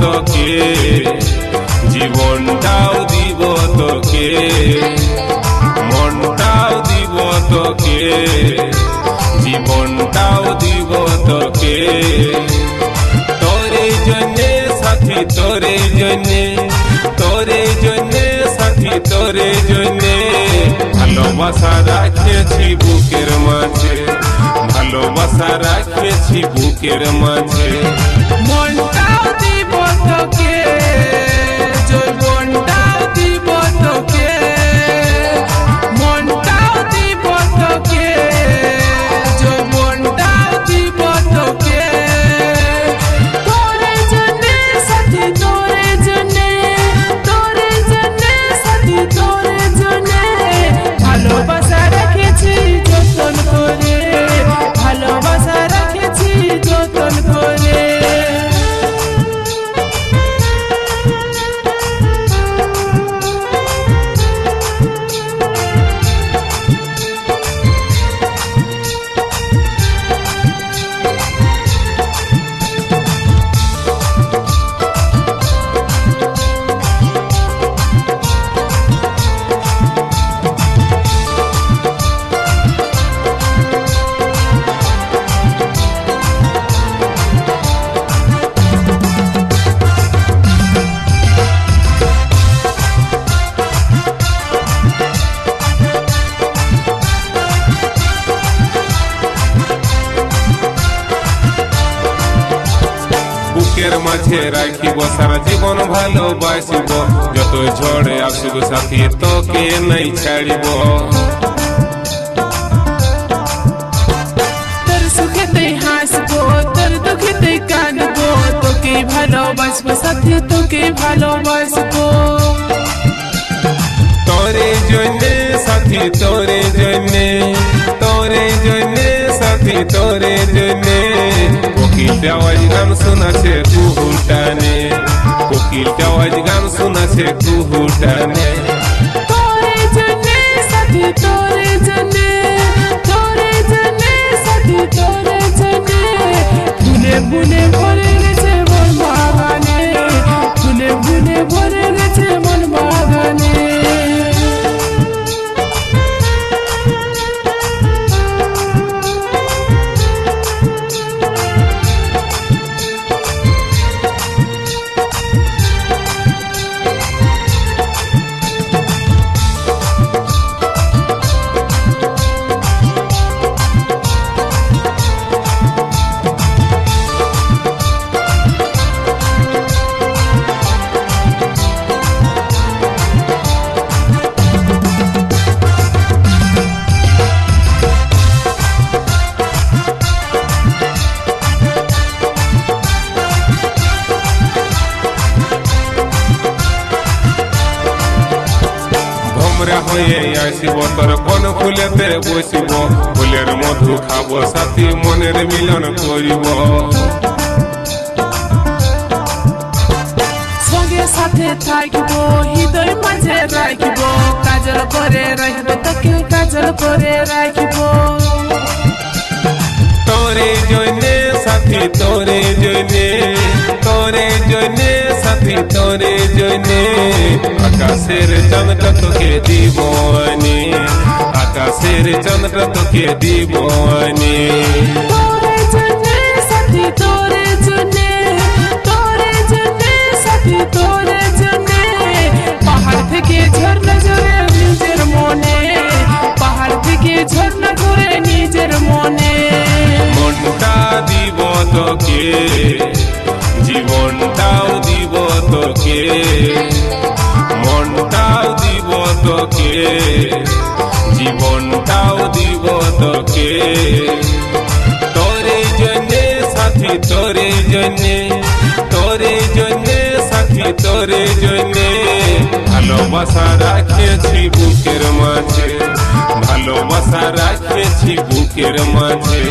তোকে জীবনটাও দিব তোকে। মনটাও দিব তোকে। ভালোবাসা রাখেছি বুকের মাঝে ভালোবাসা রাখেছি বুকের মাঝে মনটাও দিব তোকে বুকের মাঝে রাখিব সারা জীবন ভালোবাসিব যত ঝড়ে আসুক সাথী তোকে নাই ছাড়িব তোর সুখেতে হাসবো তোর দুঃখেতে কাঁদবো তোকে ভালোবাসবো সাথে তোকে ভালোবাসবো তোরে জন্যে সাথী তোরে জন্যে তোরে জন্যে সাথী তোরে জন্যে কোকিলটা আওয়াজ গান শোনাছে কুহুটানে কোকিলটা আজ গান শোনাছে কুহুটানে তোরে জন্য সাথে তোরে জন্যে ভমরা হয়ে আসিব তোর কোন ফুলেতে বসিব। ফুলের মধু খাব সাথী মনের মিলন করিব। সাথে থাকিব হৃদয় মাঝে রাখিব। কাজল করে রাখব তোকে কাজল করে রাখিব। তোরে জন্যে সাথী তোরে জন্যে তোরে সাথী তোরে আকাশের চন্দ্র তোকে দিবনি। আকাশের চন্দ্র তোকে দিবনি তোরে জন্য সাথী তোরে তোকে মনটাও দিব তোকে। জীবনটাও দিব তোকে। তোরে জন্যে সাথী, তোরে জন্যে। তোরে জন্যে সাথী, তোরে জন্যে। ভালোবাসা রাখেছি বুকের মাঝে। ভালোবাসা রাখেছি বুকের মাঝে।